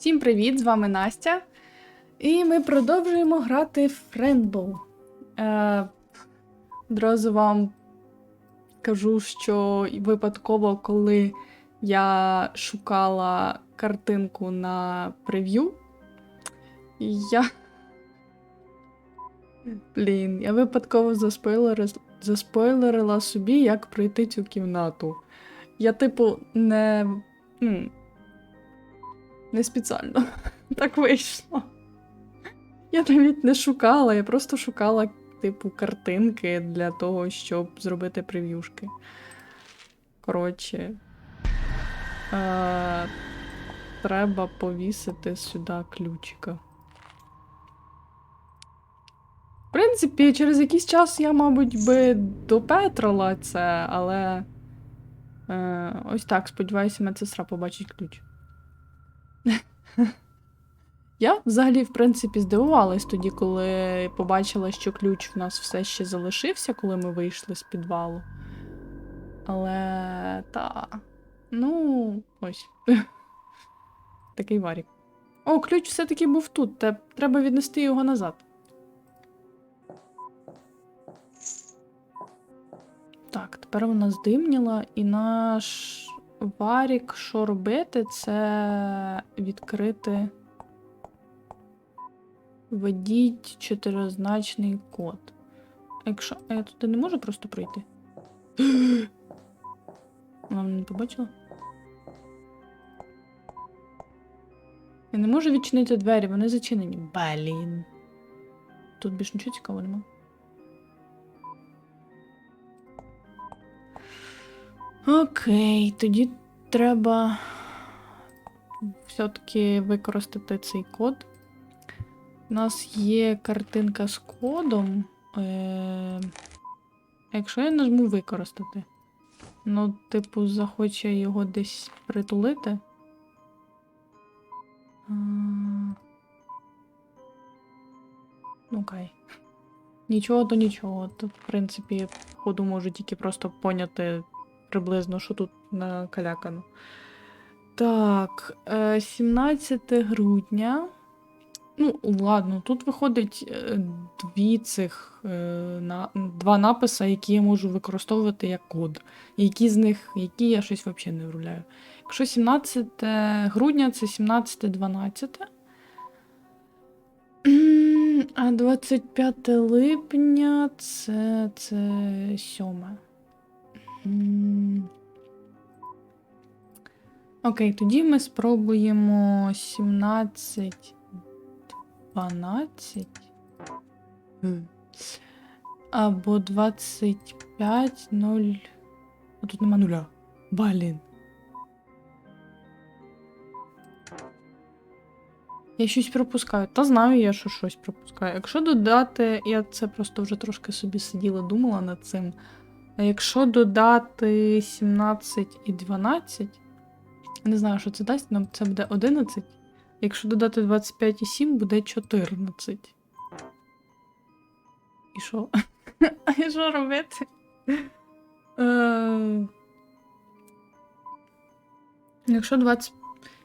Всім привіт! З вами Настя. І ми продовжуємо грати в. Е, одразу вам кажу, що випадково, коли я шукала картинку на прев'ю, я. Блін, я випадково заспойлери... заспойлерила собі, як пройти цю кімнату. Я, типу, не. Не спеціально. Так вийшло. Я навіть не шукала, я просто шукала, типу, картинки для того, щоб зробити прев'юшки. Коротше. Е- треба повісити сюди ключика. В принципі, через якийсь час я, мабуть, би допетрила це, але. Е- ось так, сподіваюся, медсестра побачить ключ. Я взагалі, в принципі, здивувалась тоді, коли побачила, що ключ в нас все ще залишився, коли ми вийшли з підвалу. Але та. Ну, ось. Такий варік. О, ключ все-таки був тут. Треба віднести його назад. Так, тепер вона здимніла, і наш варік, що робити, це відкрити. Введіть чотиризначний код. Якщо. А я туди не можу просто пройти? Вона мене не побачила? Я не можу відчинити двері, вони зачинені. Блін. Тут більш нічого цікавого нема. Окей, тоді треба все-таки використати цей код. У нас є картинка з кодом. Е... Якщо я нажму використати, ну, типу, захоче його десь притулити. Ну, Окей. Нічого то нічого. Тут, в принципі, ходу можу тільки просто поняти приблизно, що тут накалякано. Так, е, 17 грудня. Ну, ладно, тут виходить е, дві цих е, на, два написи, які я можу використовувати як код. Які з них, які я щось взагалі не вруляю. Якщо 17 грудня, це 17-12. А 25 липня це, це 7. Окей, тоді ми спробуємо 17. 12. Або 25, 0. А тут нема нуля. Блін. Я щось пропускаю. Та знаю я, що щось пропускаю. Якщо додати, я це просто вже трошки собі сиділа, думала над цим. А якщо додати 17 і 12, не знаю, що це дасть, нам це буде 11. Якщо додати 25,7, буде 14. І що? А і що робити? Е, Якщо 20.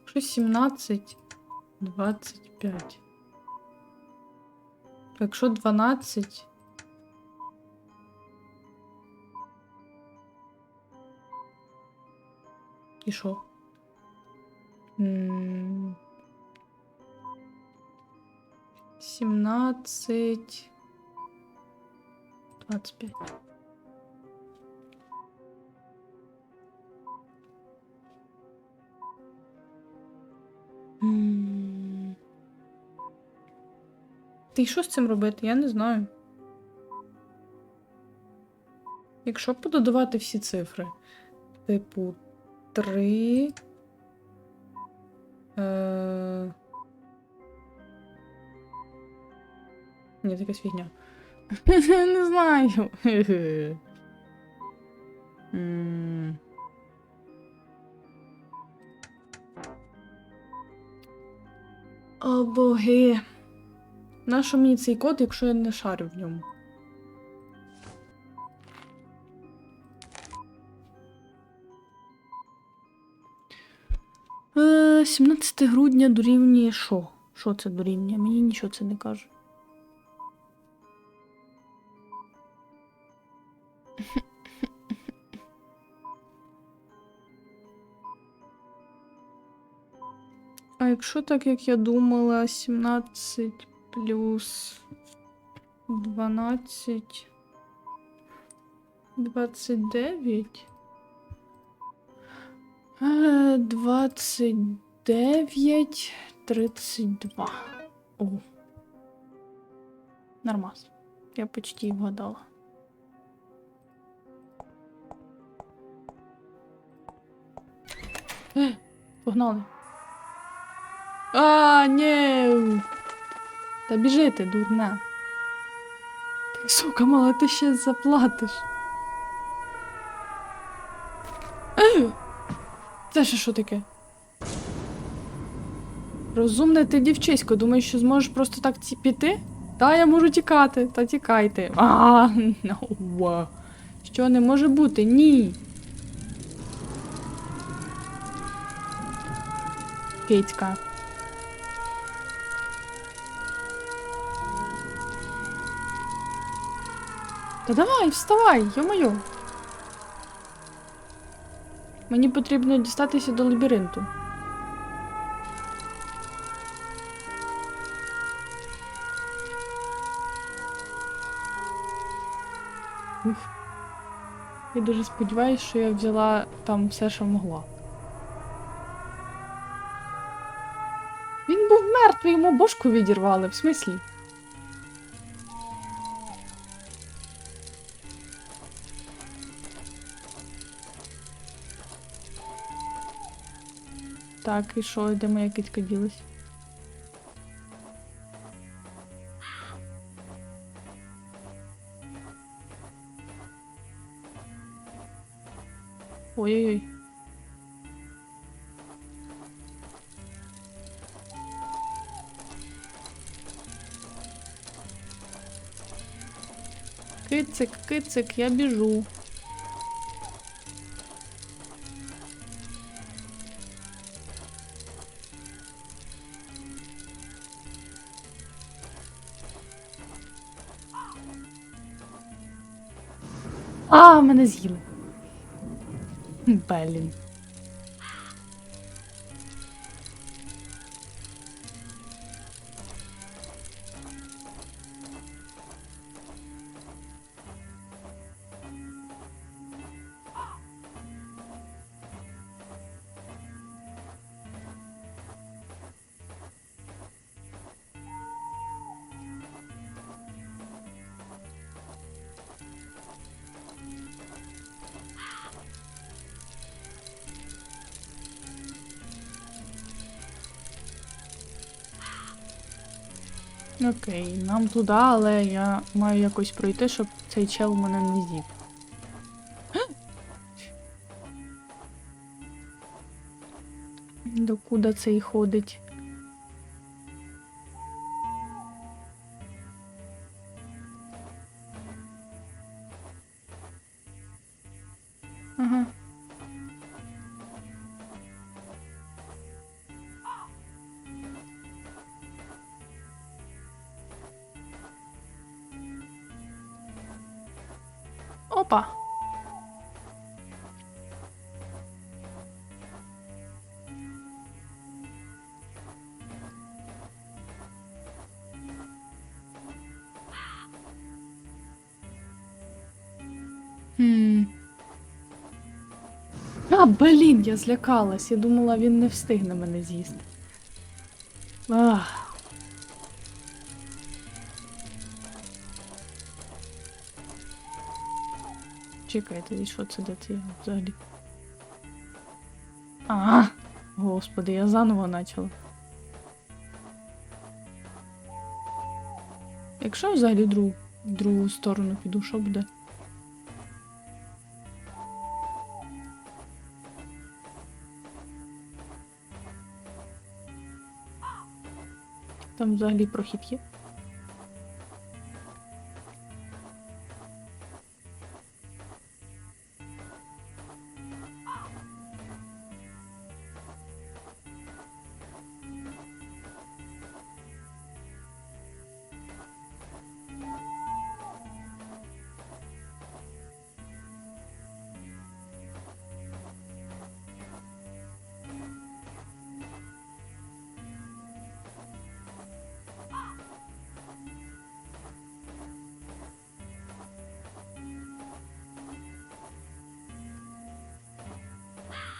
Якщо 17, 25. Якщо 12. І що? 17. 25. М. Ти що з цим робити? Я не знаю. Якщо пододавати всі цифри, типу 3. Е... Ні, це якась фігня. Не знаю. О, боги. Нащо мені цей код, якщо я не шарю в ньому? Е, 17 грудня дорівнює що? Що це дорівнює? Мені нічого це не каже. А якщо так, як я думала, 17 плюс 12. 29. Е, 29, 32. О. Нормас. Я почти вгадала. Е, погнали. А, ні. Та біжи ти, дурна. Ти, сука, мала, ти ще заплатиш. Е, Це ще що таке? Розумне ти дівчисько, думаєш, що зможеш просто так ці- піти? Та я можу тікати, та тікайте. А, no. Що не може бути? Ні. Петька. Та давай, вставай, йо-моє. Мені потрібно дістатися до лабіринту. Я дуже сподіваюся, що я взяла там все, що могла. Він був мертвий, йому бошку відірвали, в смислі? Так, і що, де моя китька ділась? Ой-ой-ой. Кицик, кицик, я біжу. А, мене з'їли. Блін. Окей, нам туди, але я маю якось пройти, щоб цей чел мене не з'їв. Докуди цей ходить? Опа. А, блін, я злякалась. Я думала, він не встигне мене з'їсти. Чекайте, і що це де це я взагалі? А, господи, я заново почала. Якщо я взагалі другу, другу сторону піду, що буде? Там взагалі прохід є.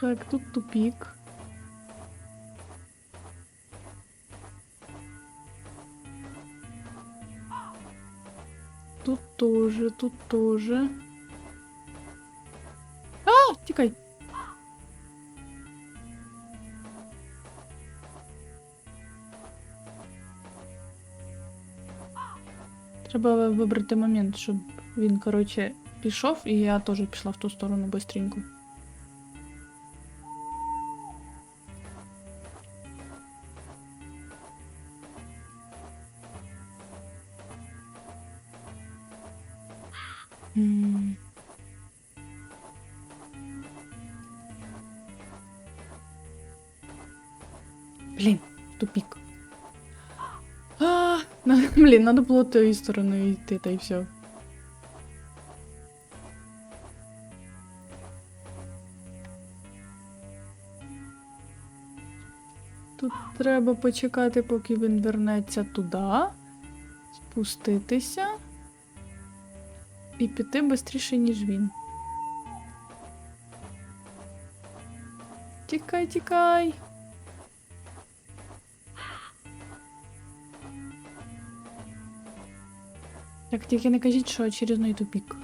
Так, тут тупік. Тут тоже, тут тоже. А, тікай. Треба вибрати момент, щоб він, коротше, пішов, і я теж пішла в ту сторону бистренько. Блін, тупік. Блін, надо було тією стороною йти, та й все. Тут треба почекати, поки він вернеться туди, спуститися і піти швидше, ніж він. Тікай, тікай. Так тільки не кажіть, що очередний тупік.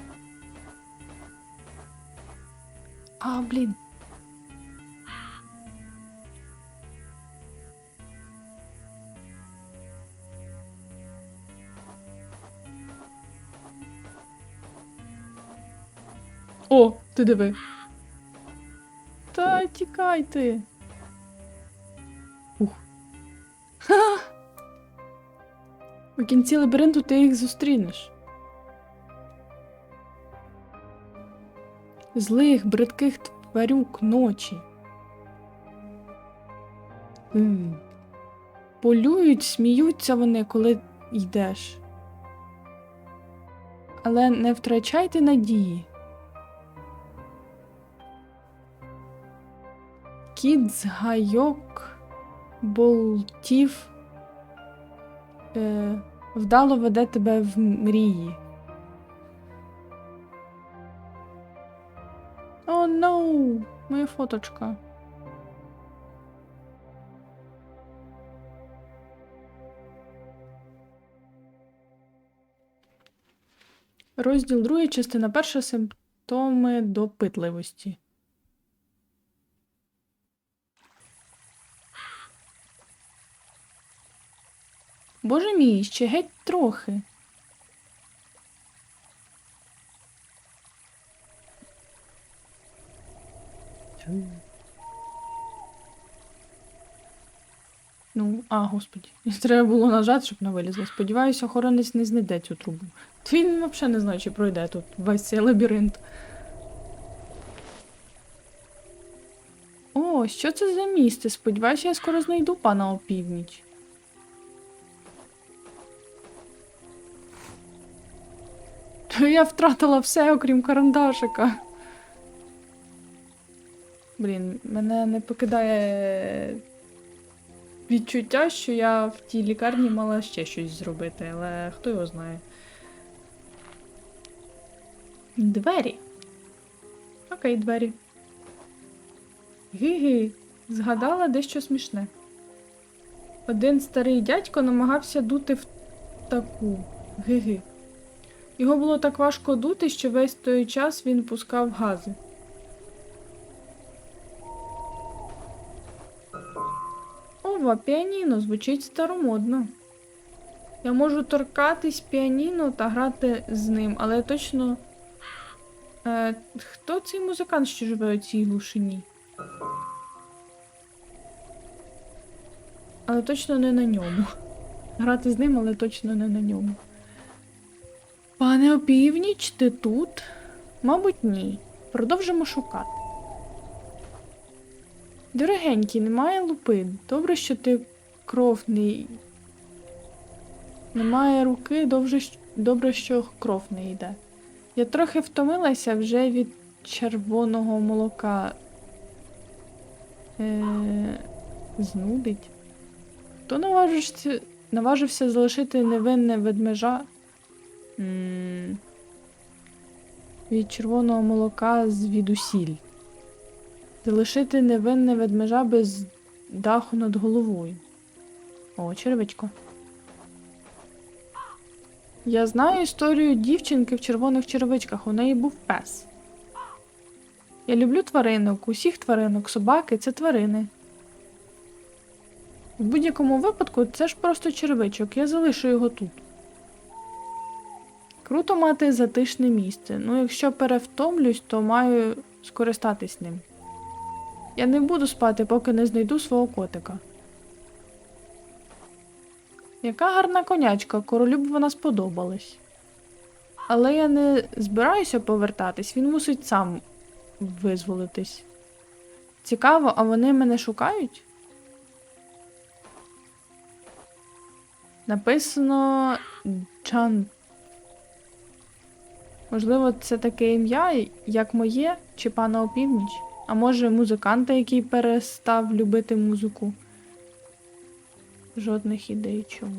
А, блін. О, ти диви. Та тікай ти. Ух. Ха! У кінці лабіринту ти їх зустрінеш. Злих, бридких тварюк ночі. М. Полюють, сміються вони, коли йдеш. Але не втрачайте надії. Кіт з гайок болтів е, вдало веде тебе в мрії. О, oh, no! Моя фоточка. Розділ 2, частина 1. Симптоми допитливості. Боже мій, ще геть трохи. Ну, а, господі. Треба було нажати, щоб не вилізло. Сподіваюся, охоронець не знайде цю трубу. Він взагалі не знає, чи пройде тут весь цей лабіринт. О, що це за місце? Сподіваюся, я скоро знайду пана опівніч. я втратила все, окрім карандашика. Блін, мене не покидає відчуття, що я в тій лікарні мала ще щось зробити, але хто його знає. Двері. Окей, двері. Гі-гі, згадала дещо смішне. Один старий дядько намагався дути в таку. Ги-ги. Його було так важко дути, що весь той час він пускав гази. Ова, піаніно звучить старомодно. Я можу торкатись піаніно та грати з ним, але точно. Е, хто цей музикант, що живе у цій глушині? Але точно не на ньому. Грати з ним, але точно не на ньому. Пане опівніч, ти тут? Мабуть, ні. Продовжимо шукати. Дорогенький, немає лупи. Добре, що ти кровний. Немає руки, добре, добре, що кров не йде. Я трохи втомилася вже від червоного молока. Е... Знудить. Хто наважився, наважився залишити невинне ведмежа? Від червоного молока звідусіль. Залишити невинне ведмежа без даху над головою. О, червичко. Я знаю історію дівчинки в червоних червичках. У неї був пес. Я люблю тваринок, усіх тваринок, собаки це тварини. В будь-якому випадку це ж просто червичок, я залишу його тут. Круто мати затишне місце. Ну, якщо перевтомлюсь, то маю скористатись ним. Я не буду спати, поки не знайду свого котика. Яка гарна конячка, королю б вона сподобалась. Але я не збираюся повертатись, він мусить сам визволитись. Цікаво, а вони мене шукають? Написано Джан. Можливо, це таке ім'я, як моє, чи пана опівніч? А може, музиканта, який перестав любити музику? Жодних ідей чому.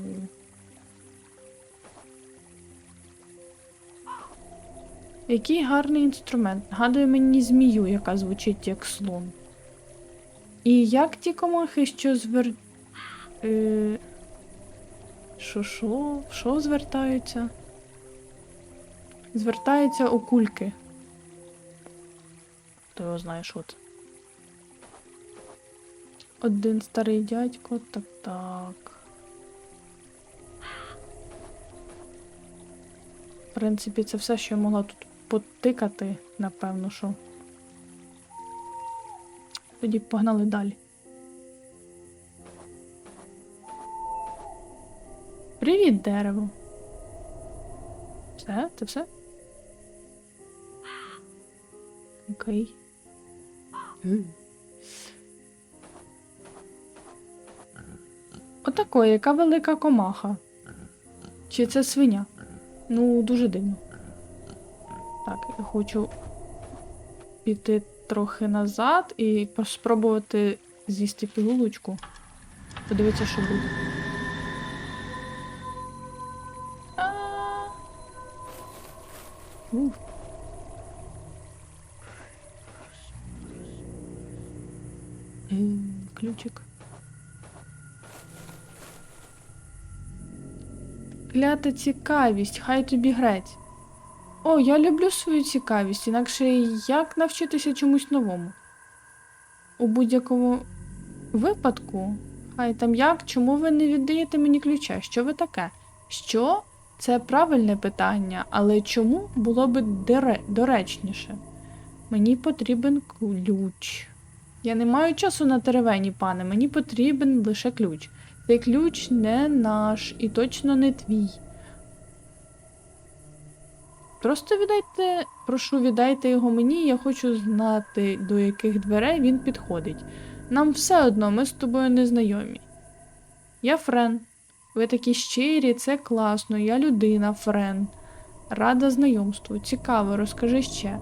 Який гарний інструмент. Нагадує мені змію, яка звучить як слон. І як ті комахи, що звер. Е... Що, що? Що звертаються? Звертаються у кульки. Хто його знає, що це? Один старий дядько, так так. В принципі, це все, що я могла тут потикати, напевно, що. Тоді погнали далі. Привіт, дерево. Все? Це все? Окей. Отако, яка велика комаха. Чи це свиня? Ну, дуже дивно. Так, я хочу піти трохи назад і спробувати з'їсти пігулочку. Подивитися, що буде. А. Ух. Ключик. Клята цікавість, хай тобі греть. О, я люблю свою цікавість, інакше як навчитися чомусь новому? У будь-якому випадку, хай там як, чому ви не віддаєте мені ключа? Що ви таке? Що? Це правильне питання, але чому було би доречніше? Мені потрібен ключ. Я не маю часу на теревені, пане, мені потрібен лише ключ. Цей ключ не наш і точно не твій. Просто віддайте, прошу, віддайте його мені, я хочу знати, до яких дверей він підходить. Нам все одно, ми з тобою не знайомі. Я Френ. Ви такі щирі, це класно, я людина, Френ. Рада знайомству. Цікаво, розкажи ще.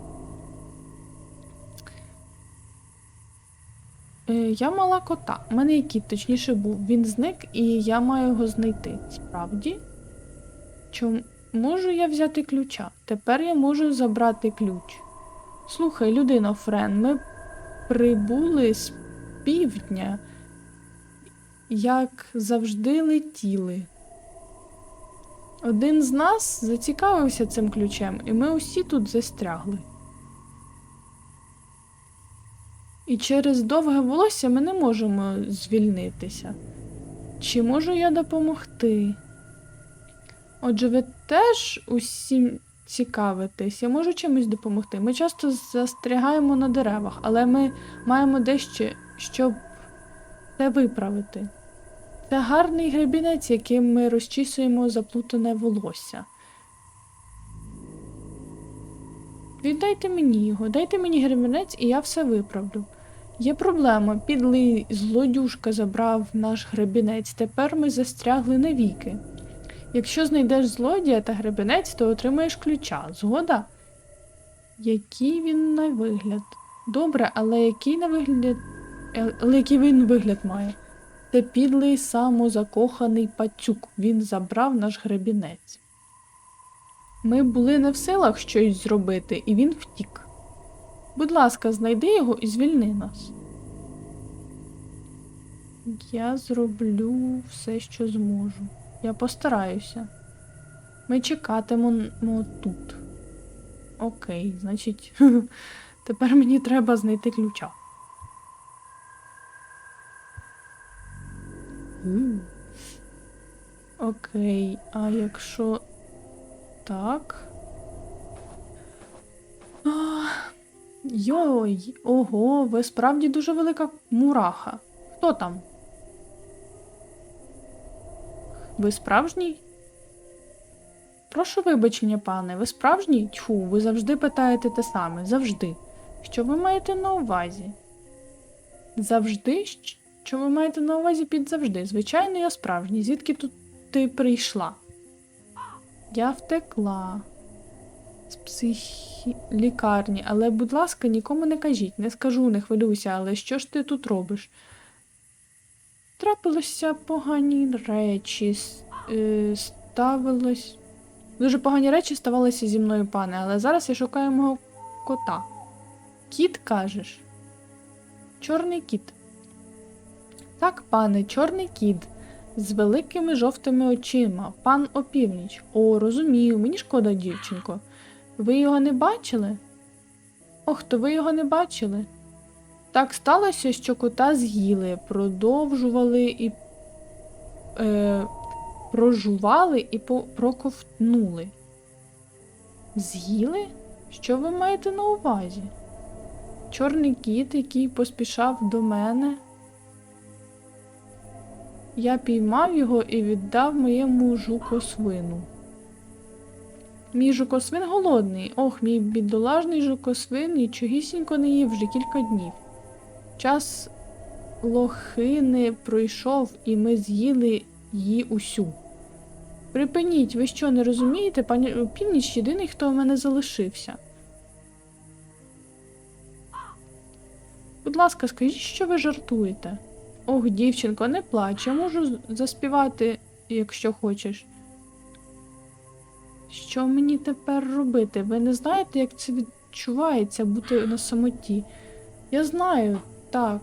Я мала кота. У мене і кіт, точніше був. Він зник, і я маю його знайти. Справді? Чому можу я взяти ключа? Тепер я можу забрати ключ. Слухай, людино, Френ, ми прибули з півдня, як завжди летіли. Один з нас зацікавився цим ключем, і ми усі тут застрягли. І через довге волосся ми не можемо звільнитися. Чи можу я допомогти? Отже, ви теж усім цікавитесь, я можу чимось допомогти. Ми часто застрягаємо на деревах, але ми маємо дещо, щоб це виправити. Це гарний гребінець, яким ми розчісуємо заплутане волосся. Віддайте мені його, дайте мені гребінець, і я все виправлю. Є проблема. Підлий злодюжка забрав наш гребінець. Тепер ми застрягли навіки. Якщо знайдеш злодія та гребінець, то отримаєш ключа. Згода? Який він на вигляд? Добре, але який на вигляд. е, Але який він вигляд має? Це підлий самозакоханий пацюк. Він забрав наш гребінець. Ми були не в силах щось зробити, і він втік. Будь ласка, знайди його і звільни нас. Я зроблю все, що зможу. Я постараюся. Ми чекатимемо тут. Окей, значить, тепер мені треба знайти ключа. Окей, а якщо так. Йой, ого, ви справді дуже велика мураха. Хто там? Ви справжній? Прошу вибачення, пане, ви справжній? Тьфу, ви завжди питаєте те саме, завжди. Що ви маєте на увазі? Завжди? Що ви маєте на увазі під завжди? Звичайно, я справжній. Звідки тут ти прийшла? Я втекла з психі... лікарні, але, будь ласка, нікому не кажіть, не скажу, не хвилюйся, але що ж ти тут робиш? Трапилося погані речі, е, ставилось. Дуже погані речі ставалися зі мною, пане, але зараз я шукаю мого кота. Кіт кажеш? Чорний кіт. Так, пане, чорний кіт. З великими жовтими очима, пан опівніч. О, розумію, мені шкода, дівчинко. Ви його не бачили? Ох, то ви його не бачили. Так сталося, що кота з'їли, продовжували і е, прожували і по, проковтнули. З'їли? Що ви маєте на увазі? Чорний кіт, який поспішав до мене. Я піймав його і віддав моєму жукосвину. Мій жукосвин голодний. Ох, мій бідолажний жукосвин нічогісінько не їв вже кілька днів. Час лохини пройшов, і ми з'їли її усю. Припиніть, ви що, не розумієте? Пані північ єдиний, хто в мене залишився. Будь ласка, скажіть, що ви жартуєте? Ох, дівчинко, не плач, я можу заспівати, якщо хочеш. Що мені тепер робити? Ви не знаєте, як це відчувається бути на самоті? Я знаю, так.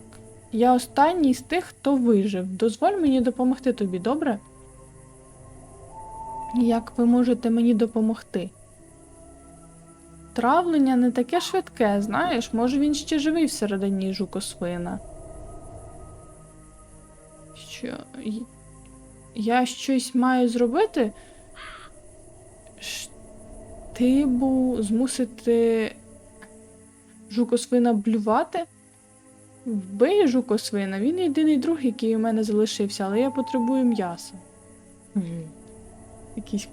Я останній з тих, хто вижив. Дозволь мені допомогти тобі, добре? Як ви можете мені допомогти? Травлення не таке швидке, знаєш, може він ще живий всередині жукосвина. Що. Я щось маю зробити? Штибу змусити жукосвина блювати? Вбий жукосвина, він єдиний друг, який у мене залишився, але я потребую м'яса. Якийсь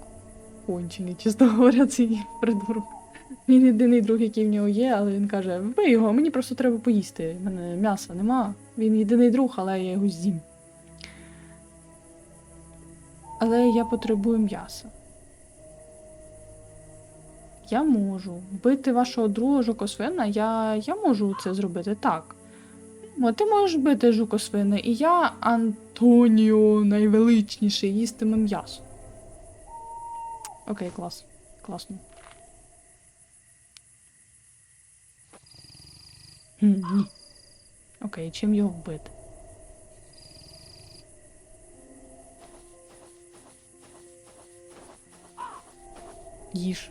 кончений, чесно говоря, цей придурок. Він єдиний друг, який в нього є, але він каже: вбий його, мені просто треба поїсти. У мене м'яса нема. Він єдиний друг, але я його з'їм. Але я потребую м'яса. Я можу вбити вашого друга жукосвина, я, я можу це зробити так. О, ти можеш бити жукосвини, і я, Антоніо, найвеличніший, їстиме м'ясо. Окей, клас. Класно. Ні. Окей, чим його вбити? Їж.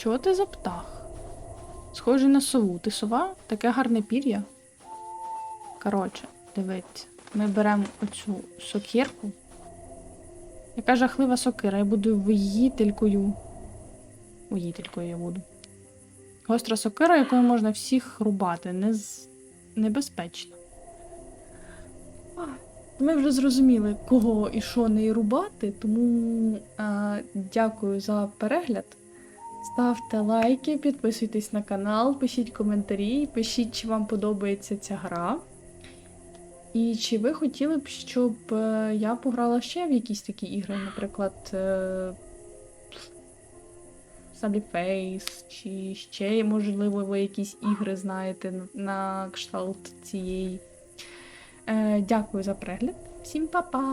Що ти за птах? Схожий на сову. Ти сова? Таке гарне пір'я. Коротше, дивіться. Ми беремо оцю сокирку. Яка жахлива сокира, я буду воїтелькою. Воїтелькою я буду. Гостра сокира, якою можна всіх рубати. Нез... Небезпечно. Ми вже зрозуміли, кого і що не рубати, тому а, дякую за перегляд. Ставте лайки, підписуйтесь на канал, пишіть коментарі, пишіть, чи вам подобається ця гра. І чи ви хотіли б, щоб е, я пограла ще в якісь такі ігри, наприклад, е, Face, чи ще, можливо, ви якісь ігри знаєте на- кшталт цієї. Е, Дякую за перегляд. Всім па-па!